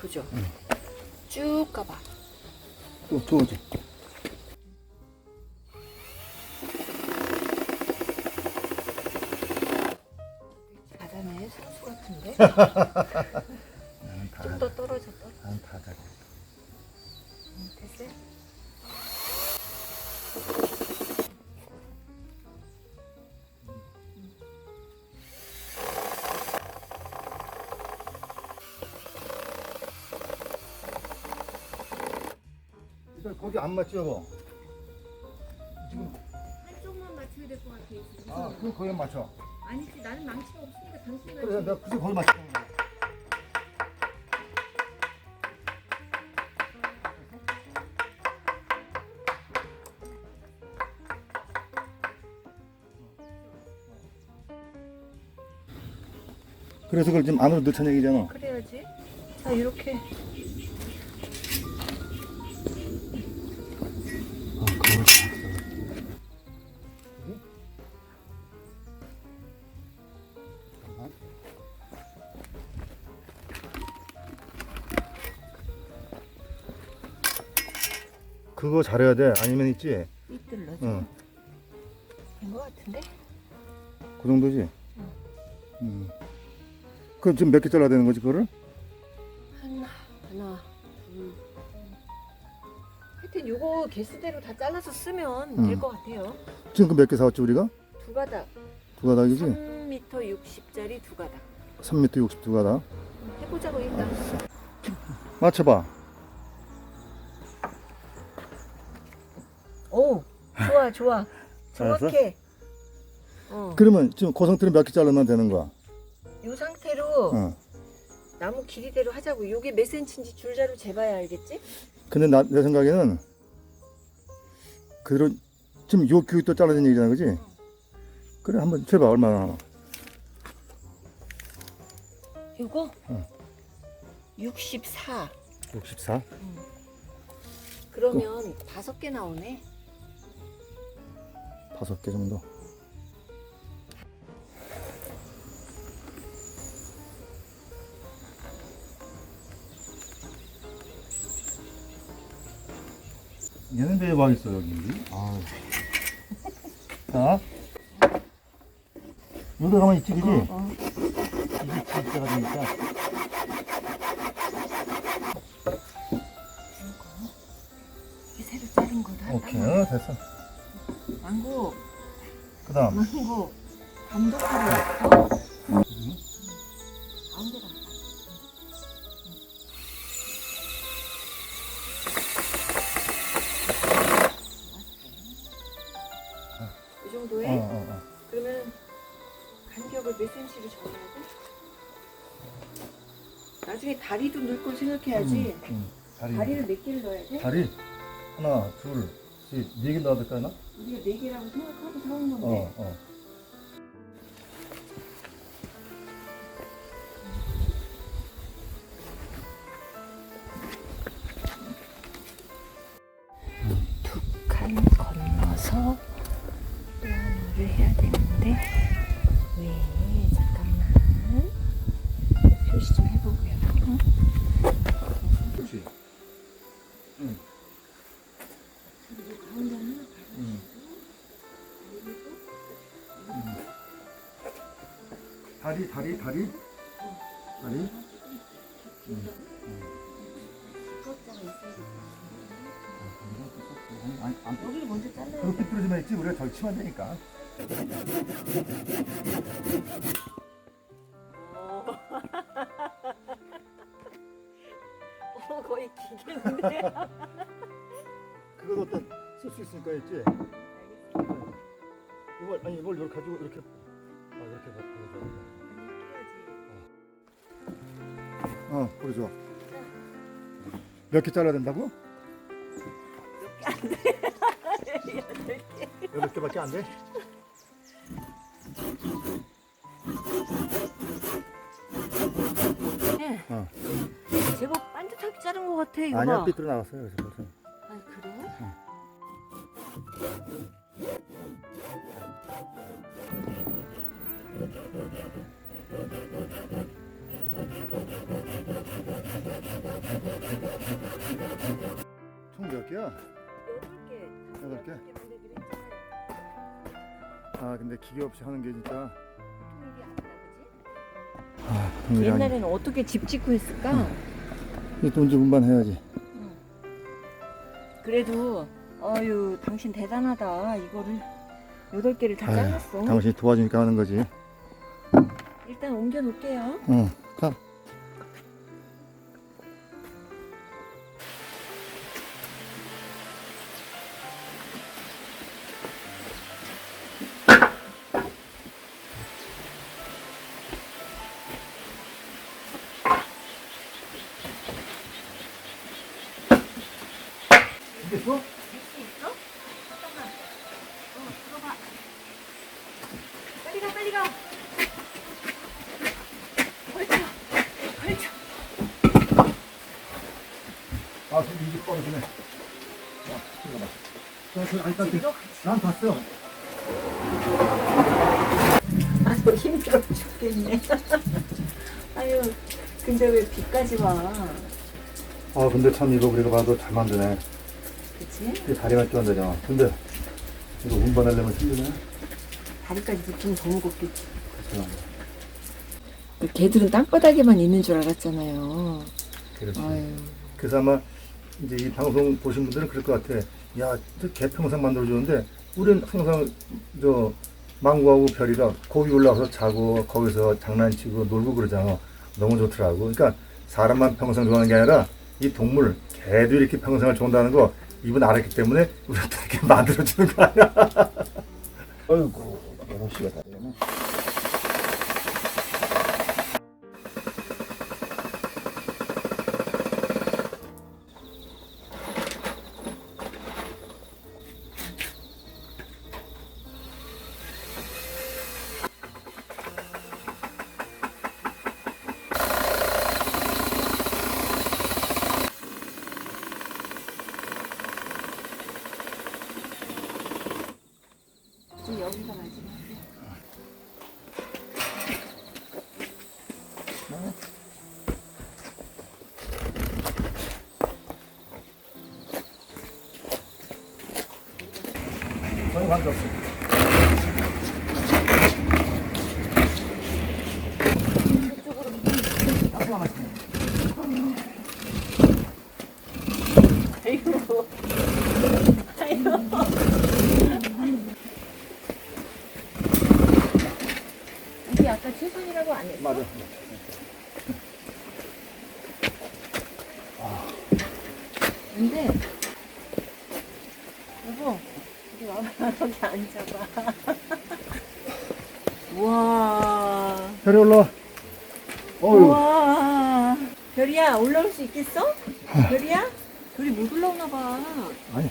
그죠? 쭉 가봐. 또 저어지. 잘하네, 선수 같은데? 거기 안 맞죠, 뭐. 지금 한쪽만 맞춰야 될 것 같아. 지금. 아, 그럼 거기 맞춰. 아니지 나는 망치가 없으니까 당신이 그래서 맞춰. 내가 그래서 거기 맞춰. 그래서 그걸 지금 안으로 넣자는 얘기잖아. 그래야지. 자, 이렇게. 그거 잘해야 돼. 아니면 있지. 삐뚤러져. 응. 된것 같은데? 그 정도지. 음. 그럼 지금 몇 개 잘라야 되는 거지 그거를? 하나, 하나, 둘. 하여튼 요거 개수대로 다 잘라서 쓰면 응. 될 것 같아요. 지금 그 몇 개 사왔지 우리가? 두 가닥. 두 가닥이지? 3m 60짜리 두 가닥. 3m 60 두 가닥. 해보자고 일단. 맞춰봐. 좋아? 정확해. 어. 그러면 지금 고성틀은 몇개 자르면 되는 거야? 요 상태로 어. 나무 길이대로 하자고. 요게 몇 센치인지 줄자로 재봐야 알겠지? 근데 나, 내 생각에는 그대로 지금 요 규이 또 잘라진 얘기잖아, 그지? 그래 한번 재봐 얼마나 하나. 요거 응. 64. 64. 그러면 다섯 개 나오네. 다섯 개 정도. 얘는 왜와 있어 여기? 아. 자, 여기 가만 있지, 그지? 어. 이게 진짜가 되니까. 이게 새로 자른 거다. 오케이, 어, 됐어. 망고, 그다음 망고. 가운데. 이 어, 정도에 어, 어. 그러면 간격을 몇 센치로 정해야 돼? 나중에 다리도 넣을 걸 생각해야지. 음, 음. 다리. 다리를 몇 개를 넣어야 돼? 다리 하나, 둘, 셋, 네개 넣어야 될까 나? 우리가 네 개라고 생각하고 사온 건데. 어, 어. 다리, 다리, 다리. 다리. 두껍자가 있어야겠다. 안, 안, 여기를 먼저 잘라야 그거 돼. 삐뚤어지면 있지. 우리가 덜 치면 되니까. 어, 거의 기계인데. 그거 어떤 쓸 수 있으니까 있지. 이걸 아니 이걸 이렇게 가지고 이렇게 아 이렇게 보 어 보여줘. 몇개 잘라야 된다고? 여덟 개밖에 안 돼? 네. 어. 제법 반듯하게 자른 것 같아 이거. 아니야 봐. 삐뚤어 나왔어요. 그래서 벌써. 아 그래? 총 몇 개야? 여덟 개. 여덟 개? 만들기로 했잖아요. 아 근데 기계 없이 하는 게 진짜 통일이 안 나그지? 아 옛날에는 어떻게 집 짓고 했을까? 이돈 좀 분반해야지 그래도 어유 당신 대단하다. 이거를 여덟 개를 다 아유, 잘랐어. 당신이 도와주니까 하는 거지 일단 옮겨 놓을게요. 응 가. 있어? 잠깐만. 어, 들어가. 빨리 가, 빨리 가. 걸쳐. 걸쳐. 아 지금 이게 떨어지네 자 들어가 자, 저, 아니, 난, 이거 난 봤어 아유 힘들어 죽겠네. 아유 근데 왜 비까지 와? 아 근데 참 이거 우리가 봐도 잘 만드네 그치? 이게 다리만 끼얹되잖아 근데 이거 운반하려면 힘드네 다리까지 붙으면 더 무겁겠지. 그렇죠. 개들은 땅바닥에만 있는 줄 알았잖아요. 그렇지 아유. 그래서 아마 이제 이 방송 보신 분들은 그럴 것 같아. 야, 저 개평상 만들어주는데 우리는 항상 저 망고하고 별이가 거기 올라가서 자고 거기서 장난치고 놀고 그러잖아. 너무 좋더라고. 그러니까 사람만 평상 좋아하는 게 아니라 이 동물 개도 이렇게 평상을 좋아한다는 거 이분 알았기 때문에 우리한테 이렇게 만들어주는 거 아니야. 어이구, 시가 다 되네. 관계없어. 아이고. 아이고. 이게 아까 최선이라고 안 했어? 맞아. 근데 여보 여기 와봐 여기 앉아봐 우와 별이 올라와. 어유. 우와 별이야 올라올 수 있겠어? 별이야? 별이 못 올라오나 봐 아니.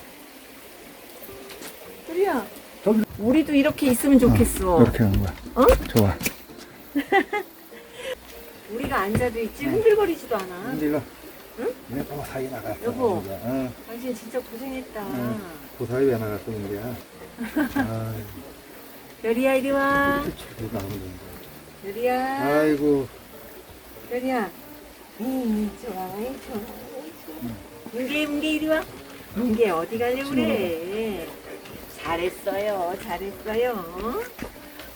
별이야 저기. 우리도 이렇게 있으면 좋겠어 이렇게 하는 거야. 어? 좋아. 우리가 앉아도 있지 흔들거리지도 않아 근데 이거 응? 왜또 사이 나갔어? 여보. 응. 당신 진짜 고생했다 응. 그 사이 왜 나갔어 근데야? 아, 별이야 이리 와 저기 나오는 거야. 별이야 아이고. 별이야. 이 좋아, 이 좋아, 이 좋아. 문개, 문개 이리 와. 문개 어디 가려고 그래? 잘했어요, 잘했어요.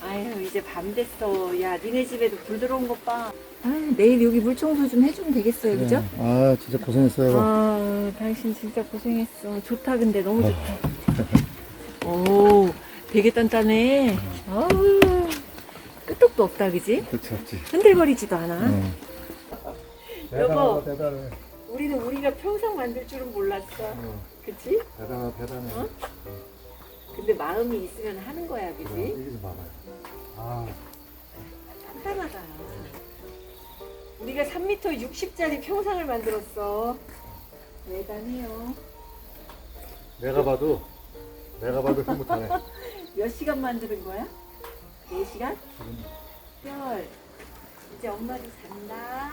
아유 이제 밤 됐어. 야, 니네 집에도 불 들어온 것 봐. 아, 내일 여기 물 청소 좀 해주면 되겠어요, 그죠? 아 진짜 고생했어요. 아, 당신 진짜 고생했어. 좋다, 근데 너무 좋다. 오, 되게 단단해. 아우, 끄떡도 없다, 그지? 그렇지 없지. 흔들거리지도 않아. 응. 여보. 대단하다 대단해. 우리는 우리가 평상 만들 줄은 몰랐어. 어, 그치? 대단하다 대단해. 어? 근데 마음이 있으면 하는 거야, 그치? 이거 좀 봐봐요. 아 단단하다. 우리가 3m 60짜리 평상을 만들었어. 대단해요. 내가 봐도 내가 봐도 그 못하네. 몇 시간 만드는 거야? 4시간? 별. 이제 엄마도 잔다.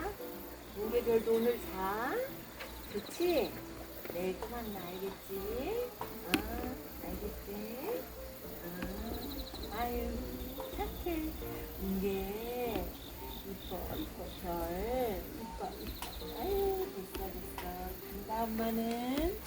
무게별도 오늘 자. 좋지? 내일 또 만나, 알겠지? 아, 알겠지? 아, 아유, 착해. 이게, 이뻐, 이뻐, 별. 이뻐, 이뻐. 아유, 됐어, 됐어. 엄마는